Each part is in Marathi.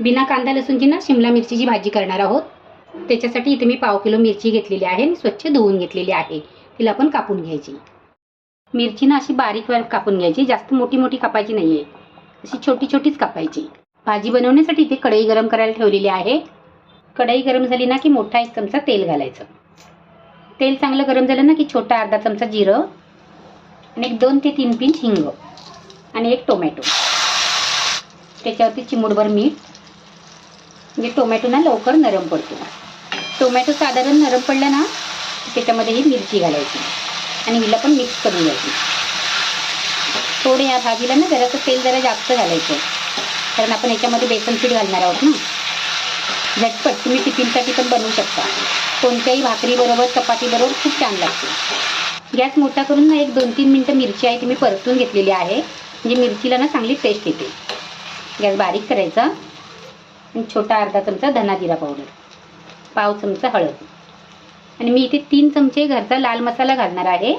बिना कांदा लसूणची ना शिमला मिरचीची भाजी करणार आहोत. त्याच्यासाठी इथे मी पाव किलो मिरची घेतलेली आहे आणि स्वच्छ धुवून घेतलेली आहे. तिला पण कापून घ्यायची. मिरची ना अशी बारीक बारीक कापून घ्यायची. जास्त मोठी मोठी कापायची नाही आहे अशी छोटी छोटीच कापायची. भाजी बनवण्यासाठी इथे कढई गरम करायला ठेवलेली आहे. कढई गरम झाली ना की मोठा एक चमचा तेल घालायचं. तेल चांगलं गरम झालं ना की छोटा अर्धा चमचा जिरं आणि एक दोन ते तीन पिंच हिंग आणि एक टोमॅटो. त्याच्यावरती चिमूटभर मीठ म्हणजे टोमॅटो ना लवकर नरम पडतो. टोमॅटो साधारण नरम पडला ना त्याच्यामध्ये ही मिरची घालायची. आणि हिला पण मिक्स करून घ्यायची. थोडे ह्या भाजीला ना जरासं तेल जरा जास्त घालायचं. कारण आपण याच्यामध्ये बेसन पीठ घालणार आहोत ना. झटपट तुम्ही टिफिनसाठी पण बनवू शकता. कोणत्याही भाकरीबरोबर चपातीबरोबर खूप छान लागते. गॅस मोठा करून ना एक दोन तीन मिनटं मिरची आहे ती मी परतून घेतलेली आहे. म्हणजे मिरचीला ना चांगली टेस्ट येते. गॅस बारीक करायचा. छोटा अर्धा चमचा धना जिरा पावडर पाव चमचा हळद. आणि मी इथे तीन चमचे घरचा लाल मसाला घालणार आहे.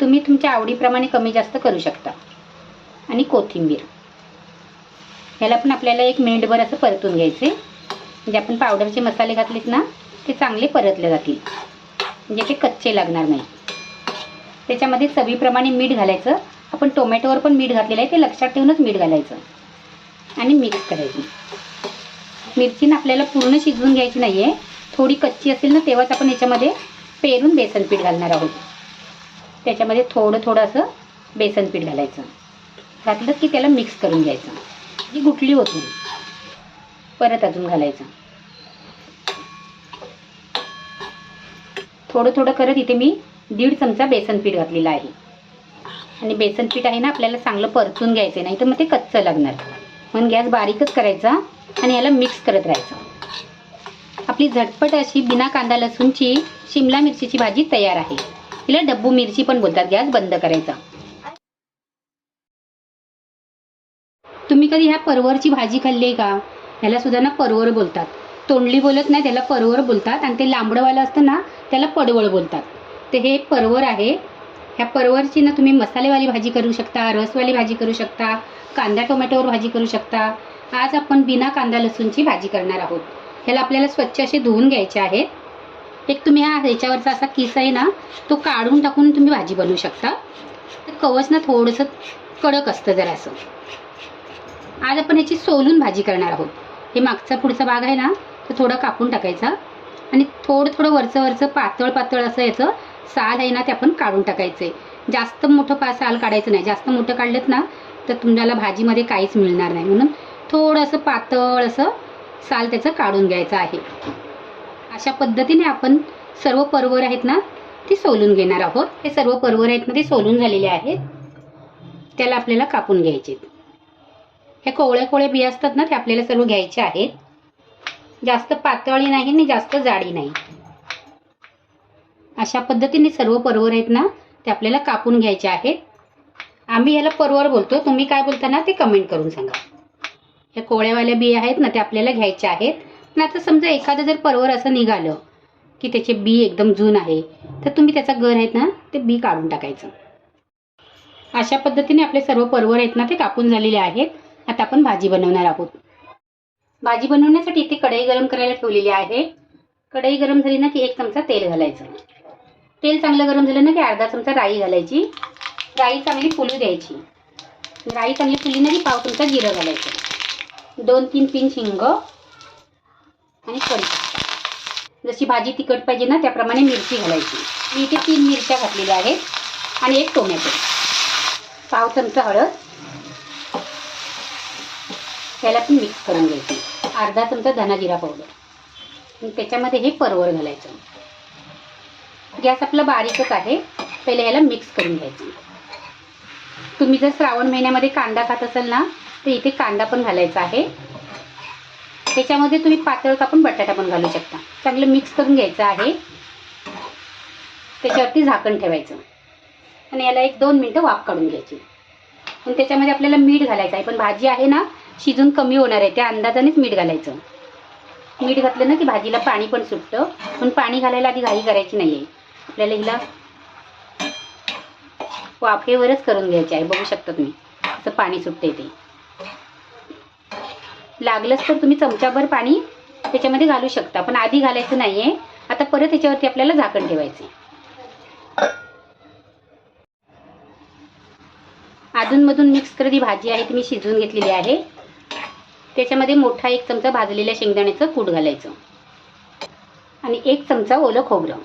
तुम्ही तुमच्या आवडीप्रमाणे कमी जास्त करू शकता. आणि कोथिंबीर. ह्याला पण आपल्याला एक मिनिटभर असं परतून घ्यायचे म्हणजे आपण पावडरचे मसाले घातलेत ना ते चांगले परतले जातील. म्हणजे ते कच्चे लागणार नाही. त्याच्यामध्ये चवीप्रमाणे मीठ घालायचं. आपण टोमॅटोवर पण मीठ घातलेलं आहे ते लक्षात ठेवूनच मीठ घालायचं. आणि मिक्स करायचं. मिरची ना आपल्याला पूर्ण शिजवून घ्यायची नाही आहे थोडी कच्ची असेल ना तेव्हाच आपण याच्यामध्ये पेरून बेसन पीठ घालणार आहोत. त्याच्यामध्ये थोडं थोडं असं बेसन पीठ घालायचं. घातलं की त्याला मिक्स करून घ्यायचं. जी गुटली होती. परत अजून घालायचं. थोडं थोडं करत इथे मी दीड चमचा बेसन पीठ घातलेलं आहे. आणि बेसन पीठ आहे ना आपल्याला चांगलं परतून घ्यायचं नाही तर मग ते कच्चं लागणार. म्हणून गॅस बारीकच करायचा आणि याला मिक्स करत राहायचं. आपली झटपट अशी बिना कांदा लसूणची शिमला मिरचीची भाजी तयार आहे. तिला डब्बू मिरची पण बोलतात गॅस बंद करायचा. तुम्ही कधी ह्या परवरची भाजी खाल्ली आहे का? ह्याला सुद्धा ना परवर बोलतात. तोंडली बोलत नाही त्याला परवर बोलतात आणि ते लांबडंवालं असतं ना त्याला पडवळ बोलतात. ते हे परवर आहे. ह्या परवरची ना तुम्ही मसालेवाली भाजी करू शकता रसवाली भाजी करू शकता कांदा टोमॅटोवर भाजी करू शकता. आज आपण बिना कांदा लसूणची भाजी करणार आहोत. ह्याला आपल्याला स्वच्छ असे धुवून घ्यायचे आहेत. एक तुम्ही हा ह्याच्यावरचा असा किस आहे ना तो काढून टाकून तुम्ही भाजी बनवू शकता. तर कवच ना थोडंसं कडक असतं जरासं. आज आपण याची सोलून भाजी करणार आहोत. हे मागचा पुढचा भाग आहे ना तो थोडा कापून टाकायचा. आणि थोडं थोडं वरचं वरचं पातळ पातळ असं याचं साल आहे ना ते आपण काढून टाकायचं. आहे जास्त मोठं पा साल काढायचं नाही. जास्त मोठं काढलं ना तर तुम्हाला भाजीमध्ये काहीच मिळणार नाही. म्हणून थोडंसं पातळ असं साल त्याचं काढून घ्यायचं आहे. अशा पद्धतीने आपण सर्व परवर आहेत ना ती सोलून घेणार आहोत. हे सर्व परवर आहेत ना ते सोलून झालेले आहेत. त्याला आपल्याला कापून घ्यायचे हे कोवळ्या कोवळ्या बिया असतात ना ते आपल्याला सर्व घ्यायचे आहेत. जास्त पातळी नाही आणि जास्त जाडी नाही. अशा पद्धतीने सर्व परवर आहेत ना ते आपल्याला कापून घ्यायचे आहेत. आम्ही याला परवर बोलतो. तुम्ही काय बोलता ना ते कमेंट करून सांगा. ह्या कोळ्यावाल्या बिया आहेत ना ते आपल्याला घ्यायच्या आहेत. पण आता समजा एखादं जर परवर असं निघालं की त्याचे बी एकदम जून आहे तर तुम्ही त्याचा गर आहेत ना ते बी काढून टाकायचं. अशा पद्धतीने आपले सर्व परवर आहेत ना ते कापून झालेले आहेत. आता आपण भाजी बनवणार आहोत. भाजी बनवण्यासाठी इथे कढई गरम करायला ठेवलेली आहे. कढई गरम झाली ना की एक चमचा तेल घालायचं. तेल चांगलं गरम झालं ना की अर्धा चमचा राई घालायची. राई चांगली फुलू द्यायची. राई चांगली फुली ना की पाव चमचा जिरं घालायचं. दोन तीन पिंच हिंग आणि कढीपत्ता जशी भाजी तिखट पाहिजे ना त्याप्रमाणे मिरची घालायची. मी इथे तीन मिरच्या घातलेल्या आहेत आणि एक टोमॅटो. पाव चमचा हळद. त्याला पण मिक्स करून घ्यायची. अर्धा चमचा धना जिरा पावडर आणि त्याच्यामध्ये हे परवर घालायचं. गॅस आपला बारीकच आहे. पहिले ह्याला मिक्स करून घ्यायचं. तुम्ही जर श्रावण महिन्यामध्ये कांदा खात असाल ना तर इथे कांदा पण घालायचा आहे. त्याच्यामध्ये तुम्ही पातळ कापून बटाटा पण घालू शकता. चांगलं मिक्स करून घ्यायचं आहे. त्याच्यावरती झाकण ठेवायचं. आणि याला एक दोन मिनटं वाफ काढून घ्यायची. आणि त्याच्यामध्ये आपल्याला मीठ घालायचं आहे. पण भाजी आहे ना शिजून कमी होणार आहे. त्या अंदाजानेच मीठ घालायचं. मीठ घातलं ना की भाजीला पाणी पण सुटतं. पण पाणी घालायला आधी घाई करायची नाही आहे आपल्याला हिला वाफेवरच करून घ्यायचे आहे बघू शकता तुम्ही असं पाणी सुटते ते. लागलंच तर तुम्ही चमचाभर पाणी त्याच्यामध्ये घालू शकता पण आधी घालायचं नाही आहे आता परत त्याच्यावरती आपल्याला झाकण ठेवायचं अधूनमधून मिक्स करत ही भाजी आहे ती मी शिजवून घेतलेली आहे. त्याच्यामध्ये मोठा एक चमचा भाजलेल्या शेंगदाण्याचं कूट घालायचं. आणि एक चमचा ओलं खोबरं.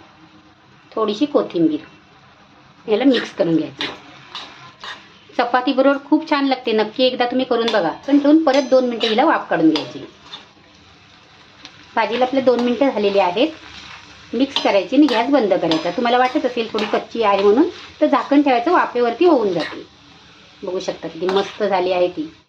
थोडीशी कोथिंबीर. याला मिक्स करून घ्यायची. चपातीबरोबर खूप छान लागते. नक्की एकदा तुम्ही करून बघा. पण ठेवून परत दोन मिनटं हिला वाफ काढून घ्यायची. भाजीला आपले दोन मिनटं झालेली आहेत. मिक्स करायची आणि गॅस बंद करायचा. तुम्हाला वाटत असेल थोडी कच्ची आहे म्हणून तर झाकण ठेवायचं. वाफेवरती होऊन जाते. बघू शकता किती मस्त झाली आहे ती.